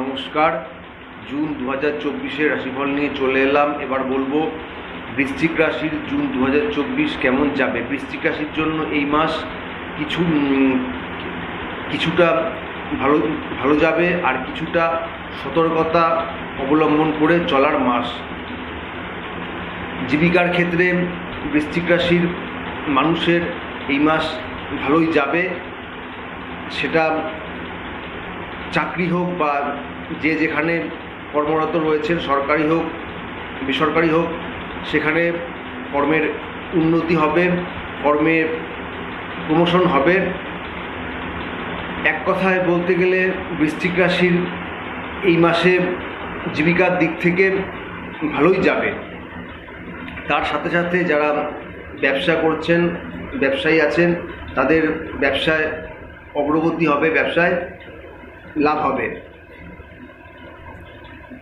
নমস্কার। জুন দু হাজার চব্বিশের রাশিফল নিয়ে চলে এলাম। এবার বলব, বৃশ্চিক রাশির জুন দু হাজার চব্বিশ কেমন যাবে? বৃশ্চিক রাশির জন্য এই মাস কিছু কিছুটা ভালো ভালো যাবে আর কিছুটা সতর্কতা অবলম্বন করে চলার মাস। জীবিকার ক্ষেত্রে বৃশ্চিক রাশির মানুষের এই মাস ভালোই যাবে। সেটা চাকরি হোক বা যে যেখানে কর্মরত রয়েছেন, সরকারি হোক, বেসরকারি হোক, সেখানে কর্মের উন্নতি হবে, কর্মে প্রমোশন হবে। এক কথায় বলতে গেলে বৃশ্চিক রাশির এই মাসে জীবিকার দিক থেকে ভালোই যাবে। তার সাথে সাথে যারা ব্যবসা করছেন, ব্যবসায়ী আছেন, তাদের ব্যবসায় অগ্রগতি হবে ব্যবসায়। লাভ হবে।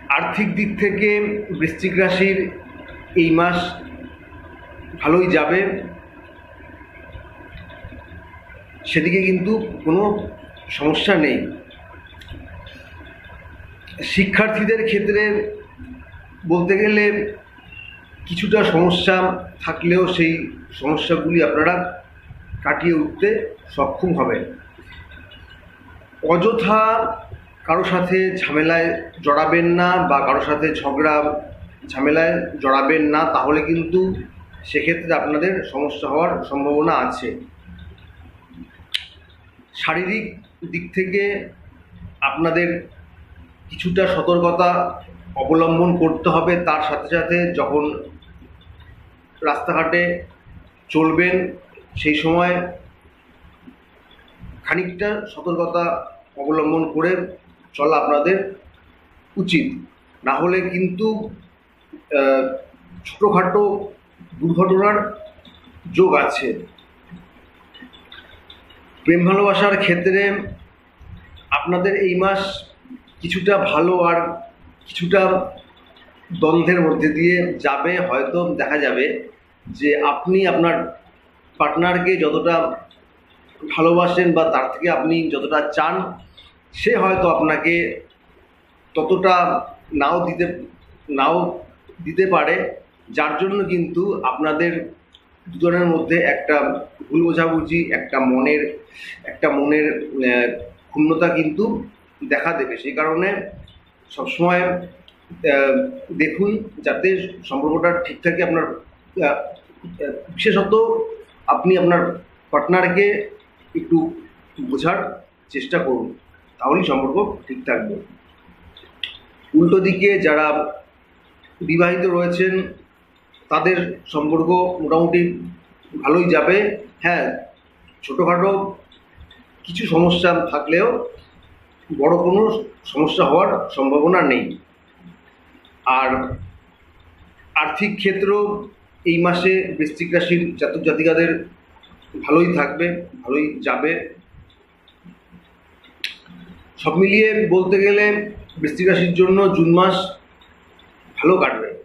আর্থিক দিক থেকে বৃশ্চিক রাশির এই মাস ভালোই যাবে। সেদিকে কিন্তু কোনো সমস্যা নেই। শিক্ষার্থীদের ক্ষেত্রে বলতে গেলে কিছুটা সমস্যা থাকলেও সেই সমস্যাগুলি আপনারা কাটিয়ে উঠতে সক্ষম হবেন। অযথা কারও সাথে ঝামেলায় জড়াবেন না বা কারও সাথে ঝগড়া, ঝামেলায় জড়াবেন না, তাহলে কিন্তু সেক্ষেত্রে আপনাদের সমস্যা হওয়ার সম্ভাবনা আছে। শারীরিক দিক থেকে আপনাদের কিছুটা সতর্কতা অবলম্বন করতে হবে, তার সাথে সাথে যখন রাস্তাঘাটে চলবেন, সেই সময় খানিকটা সতর্কতা অবলম্বন করে চলা আপনাদের উচিত। না হলে কিন্তু ছোটোখাটো দুর্ঘটনার যোগ আছে। প্রেম ভালোবাসার ক্ষেত্রে আপনাদের এই মাস কিছুটা ভালো আর কিছুটা দ্বন্দ্বের মধ্যে দিয়ে যাবে। হয়তো দেখা যাবে যে আপনি আপনার পার্টনারকে যতটা ভালোবাসেন বা তার থেকে আপনি যতটা চান সে হয়তো আপনাকে ততটা নাও দিতে নাও দিতে পারে। যার জন্য কিন্তু আপনাদের দুজনের মধ্যে একটা ভুল বোঝাবুঝি একটা মনের একটা মনের ক্ষুণ্ণতা কিন্তু দেখা দেবে। সেই কারণে সবসময় দেখুন যাতে সম্পর্কটা ঠিকঠাকই আপনার আহ, আহ, বিশেষত আপনি আপনার পার্টনারকে একটু বোঝার চেষ্টা করুন, তাহলেই সম্পর্ক ঠিক থাকবে। উল্টো দিকে যারা বিবাহিত রয়েছেন, তাদের সম্পর্ক মোটামুটি ভালোই যাবে। হ্যাঁ ছোটোখাটো কিছু সমস্যা থাকলেও বড় কোনো সমস্যা হওয়ার সম্ভাবনা নেই। আর আর্থিক ক্ষেত্র এই মাসে বৃশ্চিক রাশির জাতক জাতিকাদের ভালোই থাকবে, ভালোই যাবে। সব মিলিয়ে বলতে গেলে বৃষ্টি রাশির জন্য জুন মাস ভালো কাটবে।